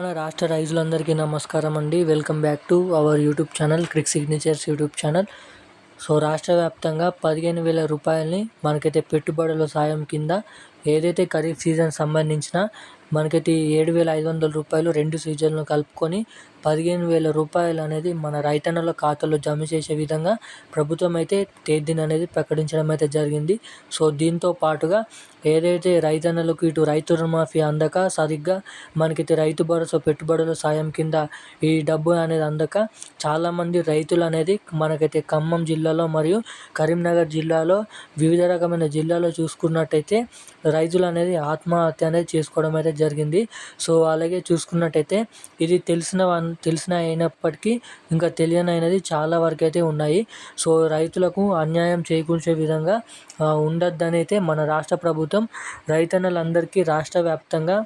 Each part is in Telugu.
మన రాష్ట్ర రైతులందరికీ నమస్కారం అండి. Welcome back to our YouTube channel Crick Signatures YouTube channel so రాష్ట్ర వ్యాప్తంగా పదిహేను వేల రూపాయలని మనకైతే పెట్టుబడుల సాయం కింద ఏదైతే ఖరీఫ్ సీజన్ సంబంధించిన మనకైతే ఏడు వేల ఐదు వందల రూపాయలు రెండు సీజన్లు కలుపుకొని పదిహేను వేల రూపాయలు అనేది మన రైతన్నల ఖాతాలో జమ చేసే విధంగా ప్రభుత్వం అయితే తేదీని అనేది ప్రకటించడం అయితే జరిగింది. సో దీంతో పాటుగా ఏదైతే రైతన్నలకు ఇటు రైతు రుణమాఫీ అందక సరిగ్గా మనకైతే రైతు భరోసా పెట్టుబడుల సాయం కింద ఈ డబ్బు అనేది అందక చాలామంది రైతులు అనేది మనకైతే ఖమ్మం జిల్లాలో మరియు కరీంనగర్ జిల్లాలో వివిధ రకమైన జిల్లాలో చూసుకున్నట్టయితే రైతులు అనేది ఆత్మహత్య అనేది చేసుకోవడం అయితే జరిగింది. సో అలాగే చూసుకున్నట్టయితే ఇది తెలిసిన తెలిసిన అయినప్పటికీ ఇంకా తెలియని చాలా వరకు అయితే ఉన్నాయి. సో రైతులకు అన్యాయం చేకూర్చే విధంగా ఉండొద్దని అయితే మన రాష్ట్ర ప్రభుత్వం రైతన్నలందరికీ రాష్ట్ర వ్యాప్తంగా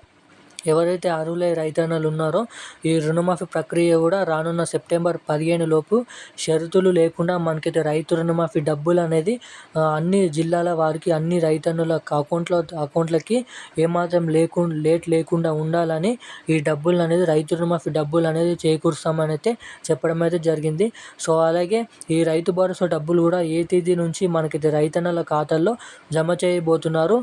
ఎవరైతే అర్హులై రైతన్నలు ఉన్నారో ఈ రుణమాఫీ ప్రక్రియ కూడా రానున్న సెప్టెంబర్ పదిహేను లోపు షరతులు లేకుండా మనకైతే రైతు రుణమాఫీ డబ్బులు అనేది అన్ని జిల్లాల వారికి అన్ని రైతన్నుల అకౌంట్లో అకౌంట్లకి ఏమాత్రం లేకుండా లేట్ లేకుండా ఉండాలని ఈ డబ్బులు అనేది రైతు రుణమాఫీ డబ్బులు అనేది చేకూరుస్తామని అయితే చెప్పడం అయితే జరిగింది. సో అలాగే ఈ రైతు భరోసా డబ్బులు కూడా ఏ తేదీ నుంచి మనకైతే రైతన్నల ఖాతాల్లో జమ చేయబోతున్నారు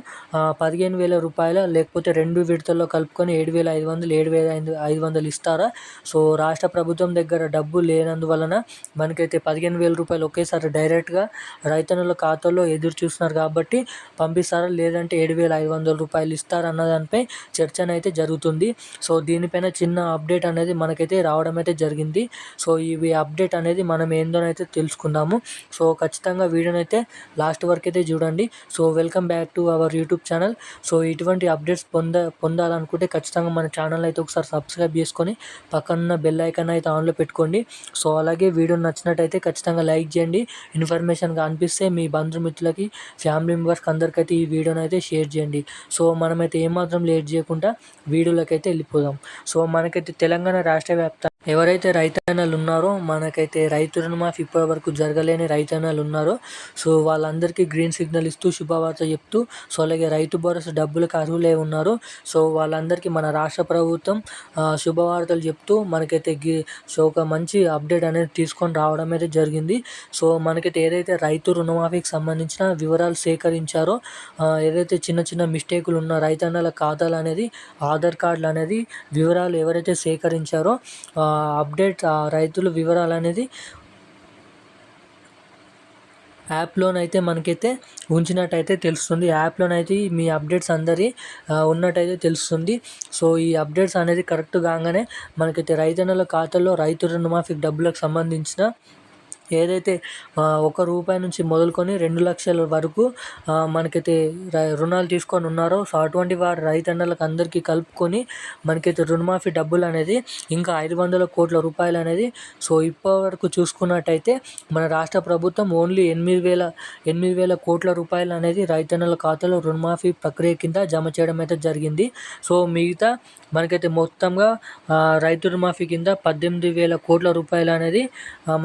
పదిహేను వేల రూపాయల లేకపోతే రెండు విడతల్లో కలుపుకొని ఏడు వేల ఐదు వందలు ఏడు వేల ఐదు ఐదు వందలు ఇస్తారా? సో రాష్ట్ర ప్రభుత్వం దగ్గర డబ్బు లేనందువలన మనకైతే పదిహేను వేల రూపాయలు ఒకేసారి డైరెక్ట్గా రైతన్నుల ఖాతాలో ఎదురు చూస్తున్నారు కాబట్టి పంపిస్తారా? లేదంటే ఏడు వేల ఐదు వందల రూపాయలు ఇస్తారా అన్న దానిపై చర్చ అయితే జరుగుతుంది. సో దీనిపైన చిన్న అప్డేట్ అనేది మనకైతే రావడం అయితే జరిగింది. సో ఇవి అప్డేట్ అనేది మనం ఏందోనైతే తెలుసుకుందాము. సో ఖచ్చితంగా వీడియోనైతే లాస్ట్ వరకు అయితే చూడండి. So welcome back to our YouTube channel. So ఇటువంటి అప్డేట్స్ పొంద పొందాలనుకుంటే ఖచ్చితంగా మన ఛానల్ అయితే ఒకసారి సబ్స్క్రైబ్ చేసుకొని పక్కన బెల్ ఐకాన్ అయితే ఆన్లో పెట్టుకోండి. సో అలాగే వీడియో నచ్చినట్టయితే ఖచ్చితంగా లైక్ చేయండి. ఇన్ఫర్మేషన్గా అనిపిస్తే మీ బంధుమిత్రులకి ఫ్యామిలీ మెంబర్స్కి అందరికైతే ఈ వీడియోని అయితే షేర్ చేయండి. సో మనమైతే ఏమాత్రం లేట్ చేయకుండా వీడియోలోకి అయితే వెళ్ళిపోదాం. సో మనకైతే తెలంగాణ రాష్ట్ర వ్యాప్త ఎవరైతే రైతన్నలు ఉన్నారో మనకైతే రైతు రుణమాఫీ ఇప్పటి వరకు జరగలేని రైతన్నలు ఉన్నారో సో వాళ్ళందరికీ గ్రీన్ సిగ్నల్ ఇస్తూ శుభవార్త చెప్తూ సో అలాగే రైతు భరోసా డబ్బులకు అర్హులే ఉన్నారు. సో వాళ్ళందరికీ మన రాష్ట్ర ప్రభుత్వం శుభవార్తలు చెప్తూ మనకైతే గి సో ఒక మంచి అప్డేట్ అనేది తీసుకొని రావడం అయితే జరిగింది. సో మనకైతే ఏదైతే రైతు రుణమాఫీకి సంబంధించిన వివరాలు సేకరించారో ఏదైతే చిన్న చిన్న మిస్టేకులు ఉన్న రైతన్నల ఖాతాలు అనేది ఆధార్ కార్డులు అనేది వివరాలు ఎవరైతే సేకరించారో అప్డేట్ రైతుల వివరాలు అనేది యాప్లోనైతే మనకైతే ఉంచినట్టయితే తెలుస్తుంది. యాప్లోనైతే మీ అప్డేట్స్ అందరి ఉన్నట్టయితే తెలుస్తుంది. సో ఈ అప్డేట్స్ అనేది కరెక్ట్ కాగానే మనకైతే రైతన్నల ఖాతాలో రైతు రుణమాఫీ డబ్బులకు సంబంధించిన ఏదైతే ఒక రూపాయి నుంచి మొదలుకొని రెండు లక్షల వరకు మనకైతే రుణాలు తీసుకొని ఉన్నారో సో అటువంటి వారి రైతన్నలకు అందరికీ కలుపుకొని మనకైతే రుణమాఫీ డబ్బులు అనేది ఇంకా ఐదు వందల కోట్ల రూపాయలు అనేది సో ఇప్పటివరకు చూసుకున్నట్టయితే మన రాష్ట్ర ప్రభుత్వం ఓన్లీ ఎనిమిది వేల ఎనిమిది వేల కోట్ల రూపాయలు అనేది రైతన్నల ఖాతాలో రుణమాఫీ ప్రక్రియ కింద జమ చేయడం అయితే జరిగింది. సో మిగతా మనకైతే మొత్తంగా రైతు రుణమాఫీ కింద పద్దెనిమిది వేల కోట్ల రూపాయలు అనేది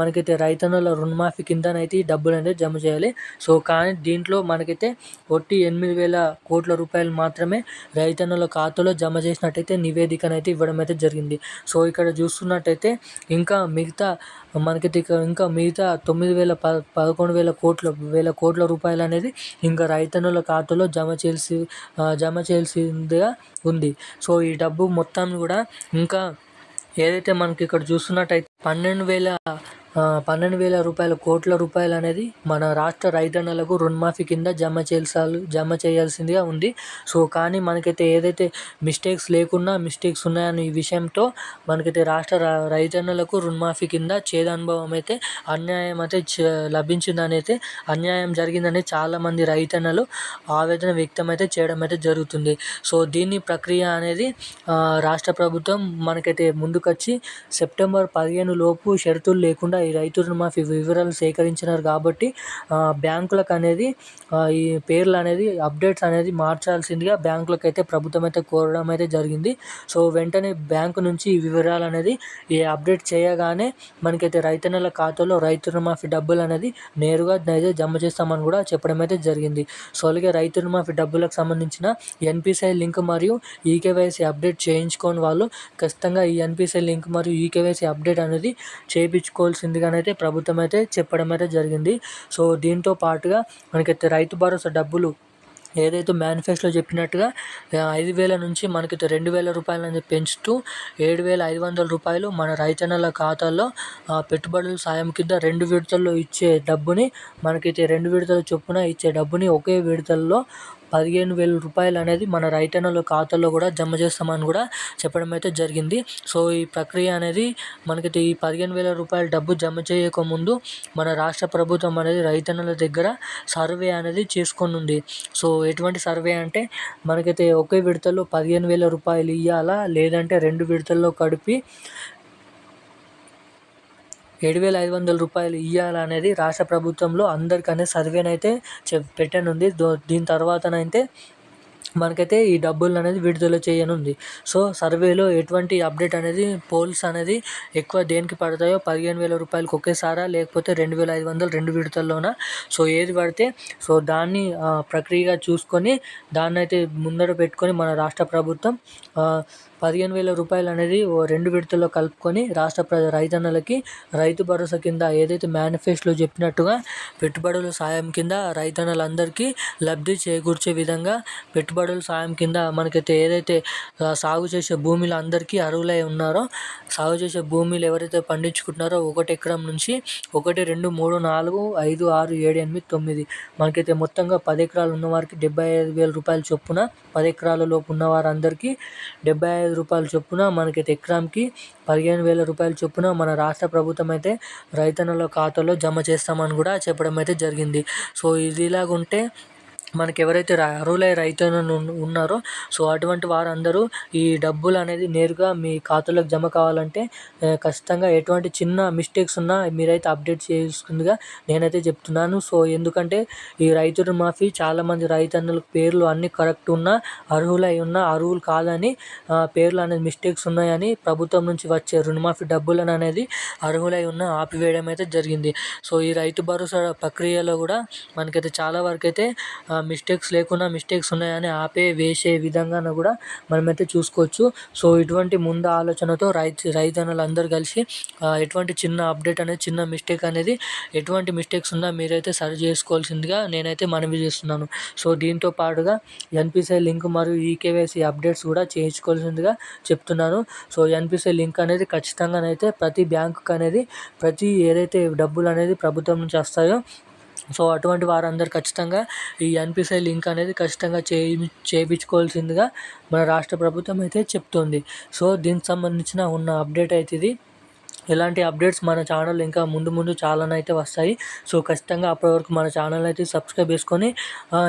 మనకైతే రైతన్న రైతన్నల రుణమాఫీ కిందనైతే ఈ డబ్బులు అనేది జమ చేయాలి. సో కానీ దీంట్లో మనకైతే ఒట్టి ఎనిమిది వేల కోట్ల రూపాయలు మాత్రమే రైతన్నుల ఖాతాలో జమ చేసినట్టయితే నివేదికనైతే ఇవ్వడం అయితే జరిగింది. సో ఇక్కడ చూస్తున్నట్టయితే ఇంకా మిగతా మనకైతే ఇంకా మిగతా తొమ్మిది వేల ప పదకొండు వేల కోట్ల వేల కోట్ల రూపాయలు అనేది ఇంకా రైతన్నుల ఖాతాలో జమ చేయాల్సి జమ చేయాల్సిందిగా ఉంది. సో ఈ డబ్బు మొత్తాన్ని కూడా ఇంకా ఏదైతే మనకి ఇక్కడ చూస్తున్నట్టయితే పన్నెండు వేల పన్నెండు వేల రూపాయల కోట్ల రూపాయలు అనేది మన రాష్ట్ర రైతన్నలకు రుణమాఫీ కింద జమ చేయాల్సి జమ చేయాల్సిందిగా ఉంది. సో కానీ మనకైతే ఏదైతే మిస్టేక్స్ లేకున్నా మిస్టేక్స్ ఉన్నాయని ఈ విషయంతో మనకైతే రాష్ట్ర రైతన్నలకు రుణమాఫీ కింద చేదు అనుభవం అయితే అన్యాయం అయితే లభించిందని అయితే అన్యాయం జరిగిందని చాలామంది రైతన్నలు ఆవేదన వ్యక్తం అయితే చేయడం అయితే జరుగుతుంది. సో దీని ప్రక్రియ అనేది రాష్ట్ర ప్రభుత్వం మనకైతే ముందుకొచ్చి సెప్టెంబర్ పదిహేను లోపు షరతులు లేకుండా ఈ రైతు రుణమాఫీ వివరాలు సేకరించినారు కాబట్టి బ్యాంకులకు అనేది ఈ పేర్లు అనేది అప్డేట్స్ అనేది మార్చాల్సిందిగా బ్యాంకులకు అయితే ప్రభుత్వం అయితే కోరడం అయితే జరిగింది. సో వెంటనే బ్యాంకు నుంచి ఈ వివరాలు అనేది ఈ అప్డేట్ చేయగానే మనకైతే రైతన్నల ఖాతాలో రైతు రుణమాఫీ డబ్బులు అనేది నేరుగా అయితే జమ చేస్తామని కూడా చెప్పడం అయితే జరిగింది. సో అలాగే రైతు రుణమాఫీ డబ్బులకు సంబంధించిన ఎన్పిసిఐ లింక్ మరియు ఈకేవైసీ అప్డేట్ చేయించుకోని వాళ్ళు ఖచ్చితంగా ఈ ఎన్పిసిఐ లింక్ మరియు ఈకేవైసీ అప్డేట్ అనేది చేయించుకోవాల్సింది అయితే ప్రభుత్వం అయితే చెప్పడం అయితే జరిగింది. సో దీంతో పాటుగా మనకైతే రైతు భరోసా డబ్బులు ఏదైతే మేనిఫెస్టోలో చెప్పినట్టుగా ఐదు వేల నుంచి మనకి రెండు వేల రూపాయలని పెంచుతూ ఏడు వేల ఐదు వందల రూపాయలు మన రైతన్నల ఖాతాల్లో పెట్టుబడుల సాయం కింద రెండు విడతల్లో ఇచ్చే డబ్బుని మనకైతే రెండు విడతల చొప్పున ఇచ్చే డబ్బుని ఒకే విడతల్లో పదిహేను వేల రూపాయలు అనేది మన రైతన్నల ఖాతాలో కూడా జమ చేస్తామని కూడా చెప్పడం అయితే జరిగింది. సో ఈ ప్రక్రియ అనేది మనకి ఈ పదిహేను వేల రూపాయల డబ్బు జమ చేయకముందు మన రాష్ట్ర ప్రభుత్వం అనేది రైతన్నల దగ్గర సర్వే అనేది చేసుకొని ఉంది సో ఎటువంటి సర్వే అంటే మనకైతే ఒకే విడతలో పదిహేను వేల రూపాయలు ఇవ్వాలా లేదంటే రెండు విడతల్లో కలిపి ఏడు వేల ఐదు వందల రూపాయలు ఇవ్వాలనేది రాష్ట్ర ప్రభుత్వంలో అందరికనే సర్వేనైతే చె పెట్టనుంది. దీని తర్వాతనైతే మనకైతే ఈ డబ్బులు అనేది విడుదల చేయనుంది. సో సర్వేలో ఎటువంటి అప్డేట్ అనేది పోల్స్ అనేది ఎక్కువ దేనికి పడతాయో పదిహేను వేల రూపాయలకి ఒకేసారా లేకపోతే రెండు వేల ఐదు వందలు రెండు విడతల్లోనా? సో ఏది పడితే సో దాన్ని ప్రక్రియగా చూసుకొని దాన్ని అయితే ముందర పెట్టుకొని మన రాష్ట్ర ప్రభుత్వం పదిహేను వేల రూపాయలు అనేది ఓ రెండు విడతల్లో కలుపుకొని రాష్ట్ర ప్ర రైతన్నలకి రైతు భరోసా కింద ఏదైతే మేనిఫెస్టోలో చెప్పినట్టుగా పెట్టుబడుల సాయం కింద రైతన్నలందరికీ లబ్ధి చేకూర్చే విధంగా పెట్టుబడుల సాయం కింద మనకైతే ఏదైతే సాగు చేసే భూమిలో అందరికీ అర్హులై ఉన్నారో సాగు చేసే భూమిలు ఎవరైతే పండించుకుంటున్నారో ఒకటి ఎకరం నుంచి ఒకటి రెండు మూడు నాలుగు ఐదు ఆరు ఏడు ఎనిమిది తొమ్మిది మనకైతే మొత్తంగా పది ఎకరాలు ఉన్నవారికి డెబ్బై ఐదు వేల రూపాయల చొప్పున పది ఎకరాల లోపు ఉన్న వారందరికీ డెబ్బై ఐదు రూపాయల చొప్పున మనకైతే ఎకరానికి పదిహేను వేల రూపాయల చొప్పున మన రాష్ట్ర ప్రభుత్వం అయితే రైతన్నల ఖాతాలో జమ చేస్తామని కూడా చెప్పడం అయితే జరిగింది. సో ఇది ఇలాగుంటే మనకి ఎవరైతే అర్హులై రైతులను ఉన్నారో సో అటువంటి వారందరూ ఈ డబ్బులు అనేది నేరుగా మీ ఖాతాలోకి జమ కావాలంటే ఖచ్చితంగా ఎటువంటి చిన్న మిస్టేక్స్ ఉన్నా మీరైతే అప్డేట్ చేసుకుందిగా నేనైతే చెప్తున్నాను. సో ఎందుకంటే ఈ రైతు రుణమాఫీ చాలామంది రైతన్నుల పేర్లు అన్నీ కరెక్ట్ ఉన్నా అర్హులై ఉన్న అర్హులు కాదని పేర్లు అనేది మిస్టేక్స్ ఉన్నాయని ప్రభుత్వం నుంచి వచ్చే రుణమాఫీ డబ్బులను అనేది అర్హులై ఉన్న ఆపివేయడం అయితే జరిగింది. సో ఈ రైతు భరోసా ప్రక్రియలో కూడా మనకైతే చాలా వరకు అయితే మిస్టేక్స్ లేకుండా మిస్టేక్స్ ఉన్నాయని ఆపే వేసే విధంగా కూడా మనమైతే చూసుకోవచ్చు. సో ఇటువంటి ముందు ఆలోచనతో రైతు రైతన్నలు అందరు కలిసి ఎటువంటి చిన్న అప్డేట్ అనేది చిన్న మిస్టేక్ అనేది ఎటువంటి మిస్టేక్స్ ఉన్నా మీరైతే సరి చేసుకోవాల్సిందిగా నేనైతే మనవి చేస్తున్నాను. సో దీంతో పాటుగా ఎన్పిసిఐ లింక్ మరియు ఈకేవైసీ అప్డేట్స్ కూడా చేయించుకోవాల్సిందిగా చెప్తున్నాను. సో ఎన్పిసిఐ లింక్ అనేది ఖచ్చితంగానైతే ప్రతి బ్యాంకుకి అనేది ప్రతి ఏదైతే డబ్బులు అనేది ప్రభుత్వం నుంచి వస్తాయో సో అటువంటి వారందరూ ఖచ్చితంగా ఈ ఎన్పిసిఐ లింక్ అనేది ఖచ్చితంగా చేయి చేయించుకోవాల్సిందిగా మన రాష్ట్ర ప్రభుత్వం అయితే చెప్తుంది. సో దీనికి సంబంధించిన ఉన్న అప్డేట్ అయితే ఇది. ఇలాంటి అప్డేట్స్ మన ఛానల్ ఇంకా ముందు ముందు చాలానైతే వస్తాయి. సో ఖచ్చితంగా అప్పటి వరకు మన ఛానల్ అయితే సబ్స్క్రైబ్ చేసుకొని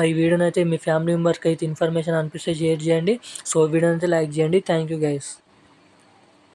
ఈ వీడియోనైతే మీ ఫ్యామిలీ మెంబర్స్కి అయితే ఇన్ఫర్మేషన్ అనిపిస్తే షేర్ చేయండి. సో వీడియోనైతే అయితే లైక్ చేయండి. Thank you guys.